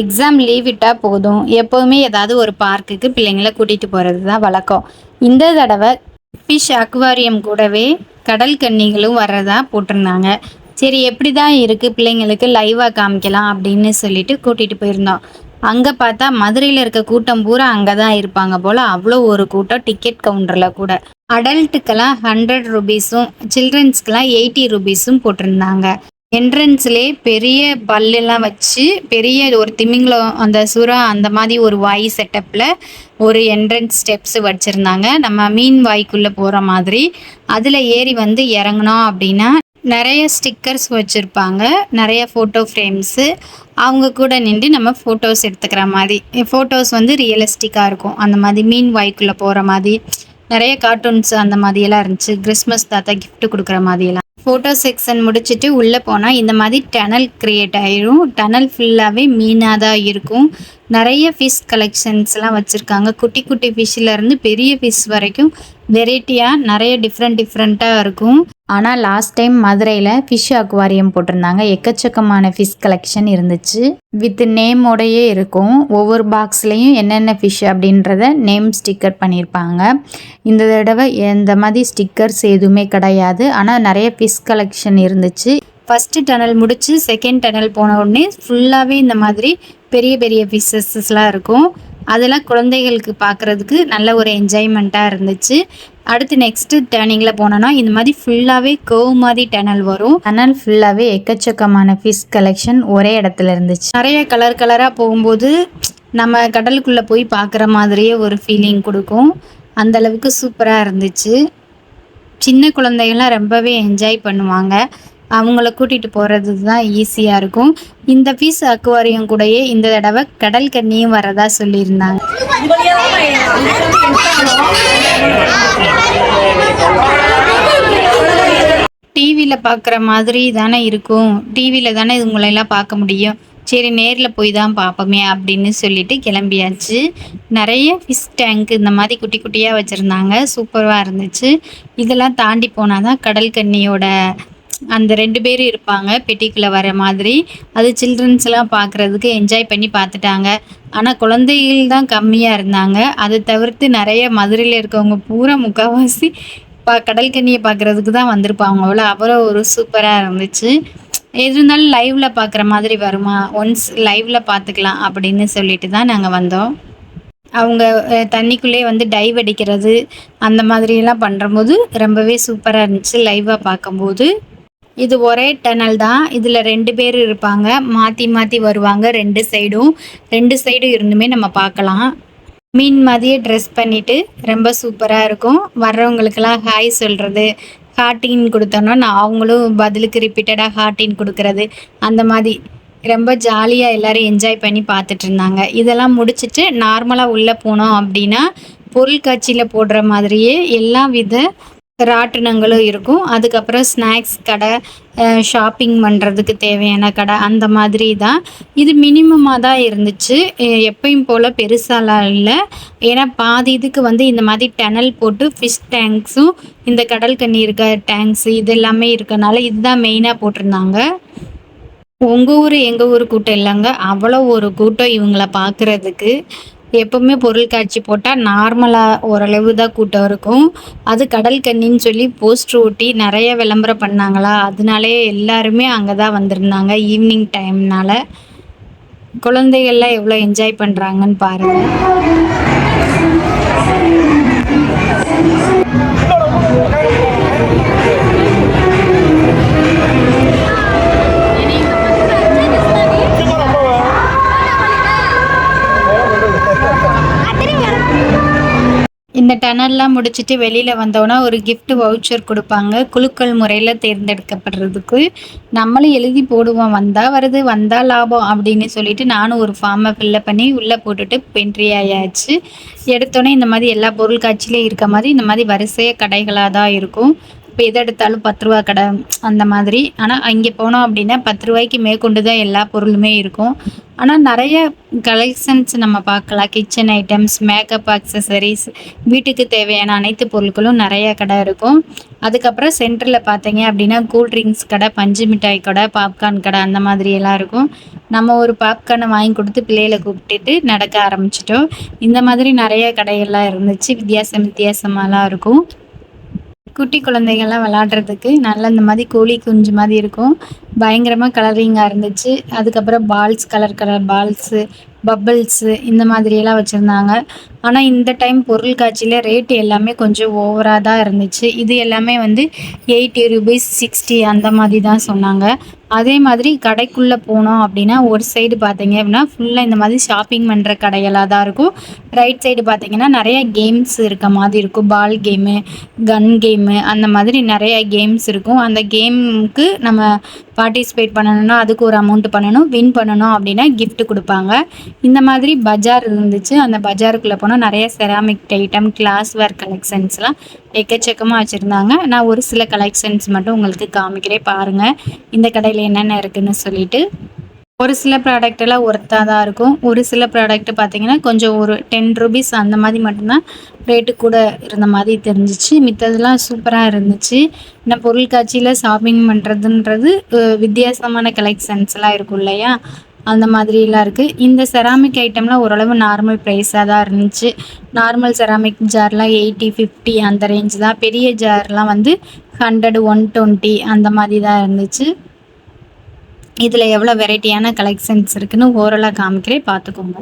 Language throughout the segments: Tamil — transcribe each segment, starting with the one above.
எக்ஸாம் லீவ் விட்டால் போதும். எப்போவுமே ஏதாவது ஒரு பார்க்குக்கு பிள்ளைங்கள கூட்டிகிட்டு போகிறது தான் வழக்கம். இந்த தடவை ஃபிஷ் அக்வாரியம் கூடவே கடல் கன்னிகளும் வர்றதா போட்டிருந்தாங்க. சரி எப்படி தான் இருக்குது பிள்ளைங்களுக்கு லைவாக காமிக்கலாம் அப்படின்னு சொல்லிட்டு கூட்டிகிட்டு போயிருந்தோம். அங்கே பார்த்தா மதுரையில் இருக்க கூட்டம் பூரா அங்கே தான் இருப்பாங்க போல். அவ்வளோ ஒரு கூட்டம் டிக்கெட் கவுண்டரில் கூட. அடல்ட்டுக்கெல்லாம் ஹண்ட்ரட் ருபீஸும் சில்ட்ரன்ஸ்க்கெல்லாம் எயிட்டி ருபீஸும் போட்டிருந்தாங்க. என்ட்ரன்ஸ்லே பெரிய பல்லெல்லாம் வச்சு பெரிய ஒரு திமிங்கலம் அந்த சுறா அந்த மாதிரி ஒரு வாய் செட்டப்பில் ஒரு என்ட்ரன்ஸ் ஸ்டெப்ஸ் வச்சுருந்தாங்க. நம்ம மீன் வாய்க்குள்ளே போகிற மாதிரி. அதில் ஏறி வந்து இறங்கினோம் அப்படின்னா நிறைய ஸ்டிக்கர்ஸ் வச்சுருப்பாங்க. நிறைய ஃபோட்டோ ஃப்ரேம்ஸு அவங்க கூட நின்று நம்ம ஃபோட்டோஸ் எடுத்துக்கிற மாதிரி. ஃபோட்டோஸ் வந்து ரியலிஸ்டிக்காக இருக்கும். அந்த மாதிரி மீன் வாய்க்குள்ளே போகிற மாதிரி. நிறைய கார்ட்டூன்ஸ் அந்த மாதிரியெல்லாம் இருந்துச்சு. கிறிஸ்மஸ் தாத்தா கிஃப்ட் கொடுக்குற மாதிரியெல்லாம். ஃபோட்டோ செக்ஷன் முடிச்சுட்டு உள்ளே போனால் இந்த மாதிரி டனல் க்ரியேட் ஆயிரும். டனல் ஃபுல்லாகவே மீனாக தான் இருக்கும். நிறைய ஃபிஷ் கலெக்ஷன்ஸ்லாம் வச்சுருக்காங்க. குட்டி குட்டி ஃபிஷ்ஷிலேருந்து பெரிய ஃபிஷ் வரைக்கும் வெரைட்டியாக நிறைய டிஃப்ரெண்ட் டிஃப்ரெண்ட்டாக இருக்கும். ஆனால் லாஸ்ட் டைம் மதுரையில் ஃபிஷ் அக்வாரியம் போட்டிருந்தாங்க. எக்கச்சக்கமான ஃபிஷ் கலெக்ஷன் இருந்துச்சு. வித் நேமோடையே இருக்கும். ஒவ்வொரு பாக்ஸ்லேயும் என்னென்ன ஃபிஷ் அப்படின்றத நேம் ஸ்டிக்கர் பண்ணியிருப்பாங்க இந்த தடவை எந்த மாதிரி ஸ்டிக்கர்ஸ் எதுவுமே கிடையாது. ஆனால் நிறைய ஃபிஷ் கலெக்ஷன் இருந்துச்சு. ஃபஸ்ட்டு டனல் முடித்து செகண்ட் டனல் போன உடனே ஃபுல்லாகவே இந்த மாதிரி பெரிய பெரிய ஃபிஷ்ஷஸ்லாம் இருக்கும். அதெல்லாம் குழந்தைகளுக்கு பார்க்குறதுக்கு நல்ல ஒரு என்ஜாய்மெண்ட்டாக இருந்துச்சு. அடுத்து நெக்ஸ்ட்டு டேர்னிங்கில் போனோன்னா இந்த மாதிரி ஃபுல்லாகவே கர்வ் மாதிரி டனல் வரும். டனல் ஃபுல்லாகவே எக்கச்சக்கமான ஃபிஷ் கலெக்ஷன் ஒரே இடத்துல இருந்துச்சு. நிறைய கலர் கலராக போகும்போது நம்ம கடலுக்குள்ளே போய் பார்க்குற மாதிரியே ஒரு ஃபீலிங் கொடுக்கும். அந்தளவுக்கு சூப்பராக இருந்துச்சு. சின்ன குழந்தைகள்லாம் ரொம்பவே என்ஜாய் பண்ணுவாங்க. அவங்கள கூட்டிகிட்டு போகிறது தான் ஈஸியாக இருக்கும். இந்த ஃபீஸ் அக்வாரியம் கூடயே இந்த தடவை கடல் கண்ணியும் வரதா சொல்லியிருந்தாங்க. டிவியில் பார்க்குற மாதிரி தானே இருக்கும். டிவியில் தானே உங்களெல்லாம் பார்க்க முடியும். சரி நேரில் போய் தான் பார்ப்போமே அப்படின்னு சொல்லிட்டு கிளம்பியாச்சு. நிறைய ஃபிஷ் டேங்க் இந்த மாதிரி குட்டி குட்டியாக வச்சுருந்தாங்க. சூப்பராக இருந்துச்சு. இதெல்லாம் தாண்டி போனால் தான் கடல் கண்ணியோட அந்த ரெண்டு பேரும் இருப்பாங்க பெட்டிக்குள்ளே வர மாதிரி. அது சில்ட்ரன்ஸ்லாம் பார்க்குறதுக்கு என்ஜாய் பண்ணி பார்த்துட்டாங்க ஆனால் குழந்தைகள் தான் கம்மியாக இருந்தாங்க. அதை தவிர்த்து நிறைய மதுரையில் இருக்கவங்க பூரா முக்கால்வாசி பா கடல் கண்ணியை பார்க்குறதுக்கு தான் வந்திருப்பாங்க அவ்வளோ அவ்வளோ ஒரு சூப்பராக இருந்துச்சு. எது இருந்தாலும் லைவில் பார்க்குற மாதிரி வருமா? ஒன்ஸ் லைவில் பார்த்துக்கலாம் அப்படின்னு சொல்லிட்டு தான் நாங்கள் வந்தோம். அவங்க தண்ணிக்குள்ளே வந்து டைவ் அடிக்கிறது அந்த மாதிரியெல்லாம் பண்ணுறம்போது ரொம்பவே சூப்பராக இருந்துச்சு லைவாக பார்க்கும்போது. இது ஒரே டனல் தான். இதில் ரெண்டு பேர் இருப்பாங்க. மாற்றி மாற்றி வருவாங்க ரெண்டு சைடும். ரெண்டு சைடும் இருந்துமே நம்ம பார்க்கலாம். மீன் மாதிரியே ட்ரெஸ் பண்ணிவிட்டு ரொம்ப சூப்பராக இருக்கும். வர்றவங்களுக்கெல்லாம் ஹாய் சொல்கிறது ஹார்ட்டின் கொடுத்தோன்னா நான் அவங்களும் பதிலுக்கு ரிப்பீட்டடாக ஹார்ட்டின் கொடுக்கறது. அந்த மாதிரி. ரொம்ப ஜாலியாக எல்லோரும் என்ஜாய் பண்ணி பார்த்துட்டு இருந்தாங்க. இதெல்லாம் முடிச்சுட்டு நார்மலாக உள்ளே போனோம் அப்படின்னா பொருட்காட்சியில் போடுற மாதிரியே எல்லா வித ராட்டினங்களும் இருக்கும். அதுக்கப்புறம் ஸ்நாக்ஸ் கடை ஷாப்பிங் பண்ணுறதுக்கு தேவையான கடை அந்த மாதிரி தான். இது மினிமமாக தான் இருந்துச்சு. எப்பயும் போல் பெருசாலாம் இல்லை. ஏன்னா பாதி இதுக்கு வந்து இந்த மாதிரி டனல் போட்டு ஃபிஷ் டேங்க்ஸும் இந்த கடல் கண்ணி இருக்க டேங்க்ஸு இது எல்லாமே இருக்கனால இதுதான் மெயினாக போட்டிருந்தாங்க. உங்கள் ஊர் எங்கள் ஊர் கூட்டம் இல்லைங்க. அவ்வளோ ஒரு கூட்டம் இவங்கள பார்க்குறதுக்கு. எப்போவுமே பொருள் காட்சி போட்டால் நார்மலாக ஓரளவு தான் கூட்டம் இருக்கும். அது கடல் கண்ணின்னு சொல்லி போஸ்டர் ஓட்டி நிறைய விளம்பரம் பண்ணாங்களா? அதனாலே எல்லாருமே அங்கே தான் வந்திருந்தாங்க ஈவினிங் டைம்னால. குழந்தைகள்லாம் எவ்வளோ என்ஜாய் பண்ணுறாங்கன்னு பாருங்கள் இந்த டனல்லாம் முடிச்சுட்டு வெளியில் வந்தோன்னா ஒரு கிஃப்ட் வவுச்சர் கொடுப்பாங்க. குழுக்கள் முறையில் தேர்ந்தெடுக்கப்படுறதுக்கு. நம்மளும் எழுதி போடுவோம். வந்தால் வருது வந்தால் லாபம் அப்படின்னு சொல்லிட்டு நானும் ஒரு ஃபார்மை ஃபில்லப் பண்ணி உள்ளே போட்டுட்டு பென்ட்ரி ஆயாச்சு. எடுத்தோன்னே இந்த மாதிரி எல்லா பொருள் காட்சியிலையும் இருக்க மாதிரி இந்த மாதிரி வரிசையாக கடைகளாக தான் இருக்கும். இப்போ எதை எடுத்தாலும் பத்து ரூபா கடை அந்த மாதிரி. ஆனால் அங்கே போனோம் அப்படின்னா பத்து ரூபாய்க்கு மேற்கொண்டு தான் எல்லா பொருளுமே இருக்கும். ஆனால் நிறைய கலெக்ஷன்ஸ் நம்ம பார்க்கலாம். கிச்சன் ஐட்டம்ஸ் மேக்கப் அக்சசரிஸ் வீட்டுக்கு தேவையான அனைத்து பொருட்களும் நிறைய கடை இருக்கும். அதுக்கப்புறம் சென்டரில் பார்த்தீங்க அப்படின்னா கூல்ட்ரிங்க்ஸ் கடை பஞ்சு மிட்டாய் கடை பாப்கார்ன் கடை அந்த மாதிரி எல்லாம் இருக்கும். நம்ம ஒரு பாப்கார்னை வாங்கி கொடுத்து பிள்ளைகளை கூப்பிட்டுட்டு நடக்க ஆரம்பிச்சிட்டோம். இந்த மாதிரி நிறைய கடைகள்லாம் இருந்துச்சு. வித்தியாசம் வித்தியாசமாலாம் இருக்கும். குட்டி குழந்தைகள்லாம் விளாட்றதுக்கு நல்ல இந்த மாதிரி கோழி குஞ்சு மாதிரி இருக்கும். பயங்கரமாக கலரிங்காக இருந்துச்சு. அதுக்கப்புறம் balls colour colour balls bubbles இந்த மாதிரியெல்லாம் வச்சுருந்தாங்க. ஆனால் இந்த டைம் பொருள் காட்சியில் ரேட்டு எல்லாமே கொஞ்சம் ஓவராக தான் இருந்துச்சு. இது எல்லாமே வந்து எயிட்டி ருபீஸ் சிக்ஸ்டி அந்த மாதிரி தான் சொன்னாங்க. அதே மாதிரி கடைக்குள்ளே போனோம் அப்படின்னா ஒரு சைடு பார்த்தீங்க அப்படின்னா ஃபுல்லாக இந்த மாதிரி ஷாப்பிங் பண்ணுற கடைகளாக தான் இருக்கும். ரைட் சைடு பார்த்தீங்கன்னா நிறைய கேம்ஸ் இருக்க மாதிரி இருக்கும். பால் கேமு கன் கேமு அந்த மாதிரி நிறைய கேம்ஸ் இருக்கும். அந்த கேமுக்கு நம்ம பார்ட்டிசிபேட் பண்ணணும்னா அதுக்கு ஒரு அமௌண்ட் பண்ணணும் வின் பண்ணணும் அப்படின்னா கிஃப்ட் கொடுப்பாங்க. இந்த மாதிரி பஜார் இருந்துச்சு. அந்த பஜாருக்குள்ளே போனால் நிறைய செராமிக் ஐட்டம் கிளாஸ் வேர் கலெக்ஷன்ஸ்லாம் எக்கச்சக்கமாக வச்சுருந்தாங்க. நான் ஒரு சில கலெக்ஷன்ஸ் மட்டும் உங்களுக்கு காமிக்கிறேன் பாருங்கள் இந்த கடையில் என்னென்ன இருக்குதுன்னு சொல்லிட்டு. ஒரு சில ப்ராடக்ட் எல்லாம் ஒர்த்தாக தான் இருக்கும். ஒரு சில ப்ராடக்ட் பார்த்தீங்கன்னா கொஞ்சம் ஒரு டென் ருபீஸ் அந்த மாதிரி மட்டும்தான் ரேட்டு கூட இருந்த மாதிரி தெரிஞ்சிச்சு. மித்ததெல்லாம் சூப்பராக இருந்துச்சு. இந்த பொருள் காட்சியில் ஷாப்பிங் பண்ணுறதுன்றது வித்தியாசமான கலெக்ஷன்ஸ்லாம் இருக்கும் இல்லையா? அந்த மாதிரிலாம் இருக்குது இந்த செராமிக் ஐட்டம்லாம் ஓரளவு நார்மல் ப்ரைஸாக தான் இருந்துச்சு. நார்மல் செராமிக் ஜார்லாம் எயிட்டி ஃபிஃப்டி அந்த ரேஞ்ச் தான். பெரிய ஜார்லாம் வந்து ஹண்ட்ரட் ஒன் டுவெண்ட்டி அந்த மாதிரி தான் இருந்துச்சு. இதில் எவ்வளோ வெரைட்டியான கலெக்ஷன்ஸ் இருக்குன்னு ஓரலாக காமிக்கிறேன். பார்த்துக்கோங்க.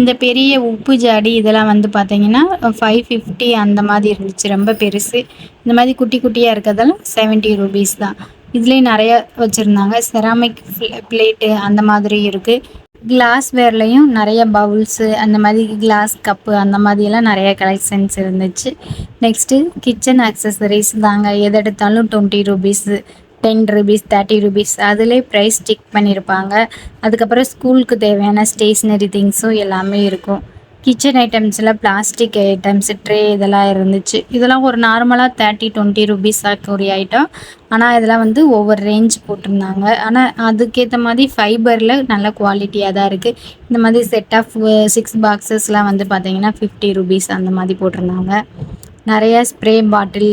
இந்த பெரிய உப்பு ஜாடி இதெல்லாம் வந்து பார்த்தீங்கன்னா ஃபைவ் ஃபிஃப்டி அந்த மாதிரி இருந்துச்சு. ரொம்ப பெருசு. இந்த மாதிரி குட்டி குட்டியாக இருக்கிறதெல்லாம் செவன்ட்டி ருபீஸ் தான். இதுலேயும் நிறைய வச்சுருந்தாங்க. செராமிக் பிளேட்டு அந்த மாதிரி இருக்குது கிளாஸ் வேர்லேயும் நிறைய பவுல்ஸு அந்த மாதிரி கிளாஸ் கப்பு அந்த மாதிரியெல்லாம் நிறைய கலெக்ஷன்ஸ் இருந்துச்சு. நெக்ஸ்ட்டு கிச்சன் அக்சசரிஸ் தாங்க. எது எடுத்தாலும் twenty rupees ten rupees thirty rupees அதிலே ப்ரைஸ் ஸ்டிக் பண்ணியிருப்பாங்க அதுக்கப்புறம் ஸ்கூலுக்கு தேவையான ஸ்டேஷ்னரி திங்ஸும் எல்லாமே இருக்கும். கிச்சன் ஐட்டம்ஸில் பிளாஸ்டிக் ஐட்டம்ஸ் ட்ரே இதெல்லாம் இருந்துச்சு. இதெல்லாம் ஒரு நார்மலாக தேர்ட்டி டுவெண்ட்டி ருபீஸ் ஒரு ஐட்டம் ஆனால் இதெல்லாம் வந்து ஒவ்வொரு ரேஞ்ச் போட்டிருந்தாங்க. ஆனால் அதுக்கேற்ற மாதிரி ஃபைபரில் நல்ல குவாலிட்டியாக தான் இருக்குது இந்த மாதிரி செட் ஆஃப் சிக்ஸ் பாக்ஸஸ்லாம் வந்து பார்த்திங்கன்னா ஃபிஃப்டி ருபீஸ் அந்த மாதிரி போட்டிருந்தாங்க. நிறையா ஸ்ப்ரே பாட்டில்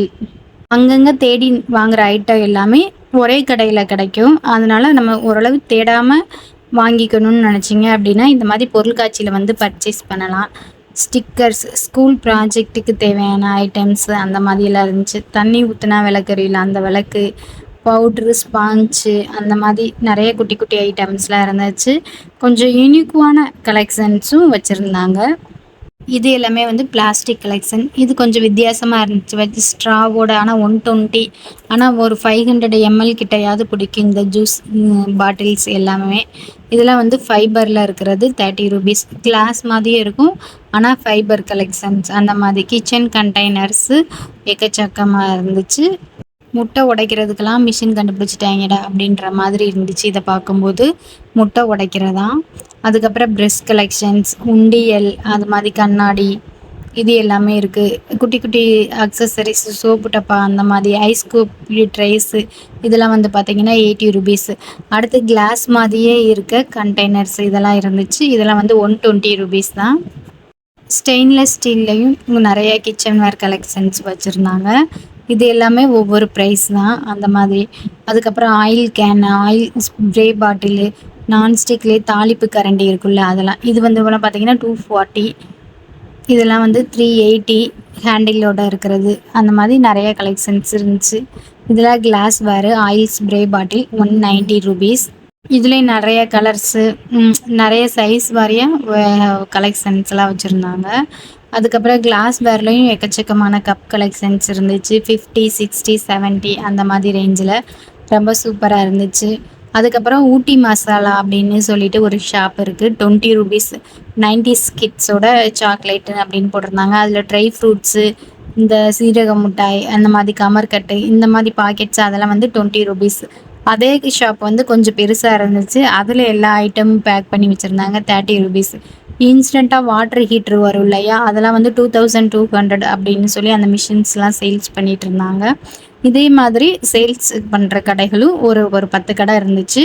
அங்கங்கே தேடி வாங்குகிற ஐட்டம் எல்லாமே ஒரே கடையில் கிடைக்கும். அதனால் நம்ம ஓரளவு தேடாமல் வாங்கிக்கணும்னு நினச்சிங்க அப்படின்னா இந்த மாதிரி பொருட்காட்சியில் வந்து பர்ச்சேஸ் பண்ணலாம். ஸ்டிக்கர்ஸ் ஸ்கூல் ப்ராஜெக்ட்டுக்கு தேவையான ஐட்டம்ஸ் அந்த மாதிரியெல்லாம் இருந்துச்சு. தண்ணி ஊற்றினா விளக்கறியில் அந்த விளக்கு பவுட்ரு ஸ்பாஞ்சு அந்த மாதிரி நிறைய குட்டி குட்டி ஐட்டம்ஸ்லாம் இருந்துச்சு. கொஞ்சம் யூனிக்குவான கலெக்ஷன்ஸும் வச்சுருந்தாங்க. இது எல்லாமே வந்து பிளாஸ்டிக் கலெக்ஷன் இது கொஞ்சம் வித்தியாசமாக இருந்துச்சு. வச்சு ஸ்ட்ராவோட ஆனால் ஒன் டுவெண்ட்டி ஆனால் ஒரு ஃபைவ் ஹண்ட்ரட் எம்எல் கிட்டையாவது பிடிக்கும் இந்த ஜூஸ் பாட்டில்ஸ் எல்லாமே. இதெல்லாம் வந்து ஃபைபரில் இருக்கிறது தேர்ட்டி ருபீஸ் கிளாஸ் மாதிரியே இருக்கும் ஆனால் ஃபைபர் கலெக்ஷன்ஸ் அந்த மாதிரி கிச்சன் கண்டெய்னர்ஸு எக்கச்சக்கமாக இருந்துச்சு. முட்டை உடைக்கிறதுக்கெல்லாம் மிஷின் கண்டுபிடிச்சிட்டாங்கடா அப்படின்ற மாதிரி இருந்துச்சு இதை பார்க்கும்போது. முட்டை உடைக்கிறதா? அதுக்கப்புறம் ப்ரெஷ் கலெக்ஷன்ஸ் உண்டியல் அது மாதிரி கண்ணாடி இது எல்லாமே இருக்குது குட்டி குட்டி அக்சசரிஸ் சோப்பு டப்பா அந்த மாதிரி ஐஸ் கூப் ட்ரைஸு இதெல்லாம் வந்து பார்த்திங்கன்னா எயிட்டி ருபீஸு அடுத்து கிளாஸ் மாதிரியே இருக்க கண்டெய்னர்ஸ் இதெல்லாம் இருந்துச்சு. இதெல்லாம் வந்து ஒன் டுவெண்ட்டி ருபீஸ் தான். ஸ்டெயின்லெஸ் ஸ்டீல்லையும் நிறைய கிச்சன்வேர் கலெக்ஷன்ஸ் வச்சுருந்தாங்க. இது எல்லாமே ஒவ்வொரு ப்ரைஸ் தான். அந்த மாதிரி. அதுக்கப்புறம் oil can oil spray bottle நான்ஸ்டிக்லேயே தாளிப்பு கரண்டி இருக்குல்ல அதெல்லாம். இது வந்து பார்த்தீங்கன்னா டூ ஃபார்ட்டி இதெல்லாம் வந்து த்ரீ எயிட்டி ஹேண்டிலோட இருக்கிறது. அந்த மாதிரி நிறைய கலெக்ஷன்ஸ் இருந்துச்சு. இதெல்லாம் கிளாஸ் வேறு oil spray bottle one ninety rupees இதுலேயும் நிறைய கலர்ஸு நிறைய சைஸ் வாரியாக கலெக்ஷன்ஸ்லாம் வச்சுருந்தாங்க. அதுக்கப்புறம் கிளாஸ் வேர்லேயும் எக்கச்சக்கமான கப் கலெக்ஷன்ஸ் இருந்துச்சு. ஃபிஃப்டி சிக்ஸ்டி செவன்ட்டி அந்த மாதிரி ரேஞ்சில் ரொம்ப சூப்பராக இருந்துச்சு. அதுக்கப்புறம் ஊட்டி மசாலா அப்படின்னு சொல்லிட்டு ஒரு ஷாப் இருக்குது டுவெண்ட்டி ருபீஸ் நைன்டிஸ் கிட்ஸோட சாக்லேட்டு அப்படின்னு போட்டிருந்தாங்க. அதில் ட்ரை ஃப்ரூட்ஸு இந்த சீரக மிட்டாய் அந்த மாதிரி கமர்கட்டு இந்த மாதிரி பாக்கெட்ஸ் அதெல்லாம் வந்து டுவெண்ட்டி ருபீஸ் அதே ஷாப் வந்து கொஞ்சம் பெருசாக இருந்துச்சு. அதில் எல்லா ஐட்டமும் பேக் பண்ணி வச்சுருந்தாங்க. தேர்ட்டி ருபீஸ் இன்ஸ்டண்ட்டாக வாட்டர் ஹீட்ரு வரும் இல்லையா? அதெல்லாம் வந்து டூ தௌசண்ட் டூ ஹண்ட்ரட் அப்படின்னு சொல்லி அந்த மிஷின்ஸ்லாம் சேல்ஸ் பண்ணிகிட்டு இருந்தாங்க. இதே மாதிரி சேல்ஸ் பண்ணுற கடைகளும் ஒரு ஒரு பத்து கடை இருந்துச்சு.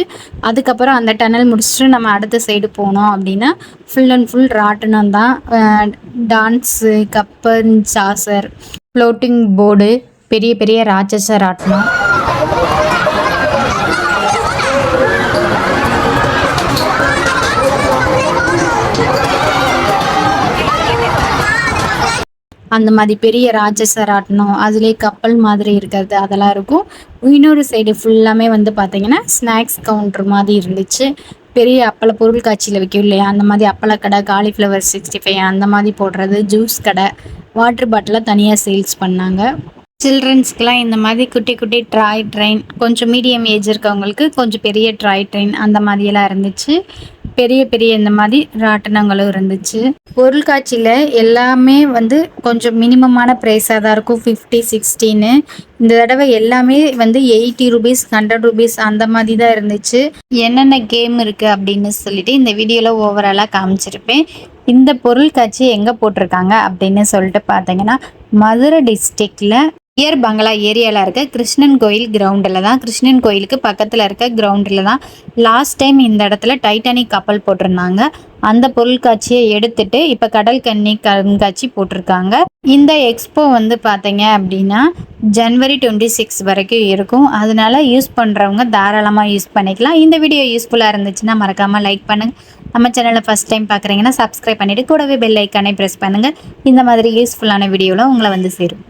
அதுக்கப்புறம் அந்த டனல் முடிச்சுட்டு நம்ம அடுத்த சைடு போனோம் அப்படின்னா ஃபுல் அண்ட் ஃபுல் ராட்டினம் தான். Dance cup and saucer floating board பெரிய பெரிய ராட்சச ராட்டினம். அந்த மாதிரி பெரிய ராட்சச ராட்டினம் அதுலேயே கப்பல் மாதிரி இருக்கிறது அதெல்லாம் இருக்கும். இன்னொரு சைடு ஃபுல்லாமே வந்து பார்த்தீங்கன்னா ஸ்நாக்ஸ் கவுண்டர் மாதிரி இருந்துச்சு. பெரிய அப்பள பொருள் காட்சியில் வைக்கும் இல்லையா? அந்த மாதிரி அப்பள கடை காலிஃப்ளவர் சிக்ஸ்டி ஃபைவ் அந்த மாதிரி போடுறது ஜூஸ் கடை. வாட்டர் பாட்டிலாக தனியாக சேல்ஸ் பண்ணாங்க. சில்ட்ரன்ஸ்க்கெலாம் இந்த மாதிரி குட்டி குட்டி ட்ராய் ட்ரெயின் கொஞ்சம் மீடியம் ஏஜ் இருக்கவங்களுக்கு கொஞ்சம் பெரிய ட்ராய் ட்ரெயின் அந்த மாதிரியெல்லாம் இருந்துச்சு. பெரிய பெரிய இந்த மாதிரி ராட்டினங்களும் இருந்துச்சு. பொருள்காட்சியில் எல்லாமே வந்து கொஞ்சம் மினிமமான ப்ரைஸாக தான் இருக்கும். ஃபிஃப்டி சிக்ஸ்டின்னு இந்த தடவை எல்லாமே வந்து எயிட்டி ருபீஸ் ஹண்ட்ரட் ருபீஸ் அந்த மாதிரி தான் இருந்துச்சு. என்னென்ன கேம் இருக்குது அப்படின்னு சொல்லிட்டு இந்த வீடியோவில் ஓவராலாக காமிச்சிருப்பேன். இந்த பொருள்காட்சி எங்கே போட்டிருக்காங்க அப்படின்னு சொல்லிட்டு பார்த்தீங்கன்னா மதுரை டிஸ்ட்ரிக்டில் இயர் பங்களா ஏரியாவில் இருக்க கிருஷ்ணன் கோயில் கிரவுண்டில் தான். கிருஷ்ணன் கோயிலுக்கு பக்கத்தில் இருக்க கிரவுண்டில் தான். லாஸ்ட் டைம் இந்த இடத்துல டைட்டானிக் கப்பல் போட்டிருந்தாங்க. அந்த பொருட்காட்சியை எடுத்துட்டு இப்போ கடல் கண்ணி கண்காட்சி போட்டிருக்காங்க. இந்த எக்ஸ்போ வந்து பார்த்தீங்க அப்படின்னா ஜனவரி டுவெண்ட்டி சிக்ஸ் வரைக்கும் இருக்கும். அதனால யூஸ் பண்ணுறவங்க தாராளமாக யூஸ் பண்ணிக்கலாம். இந்த வீடியோ யூஸ்ஃபுல்லாக இருந்துச்சுன்னா மறக்காமல் லைக் பண்ணுங்கள் நம்ம சேனலை ஃபஸ்ட் டைம் பார்க்குறீங்கன்னா சப்ஸ்கிரைப் பண்ணிவிட்டு கூடவே பெல் ஐக்கானே ப்ரெஸ் பண்ணுங்கள் இந்த மாதிரி யூஸ்ஃபுல்லான வீடியோவில் உங்களை வந்து சேரும்.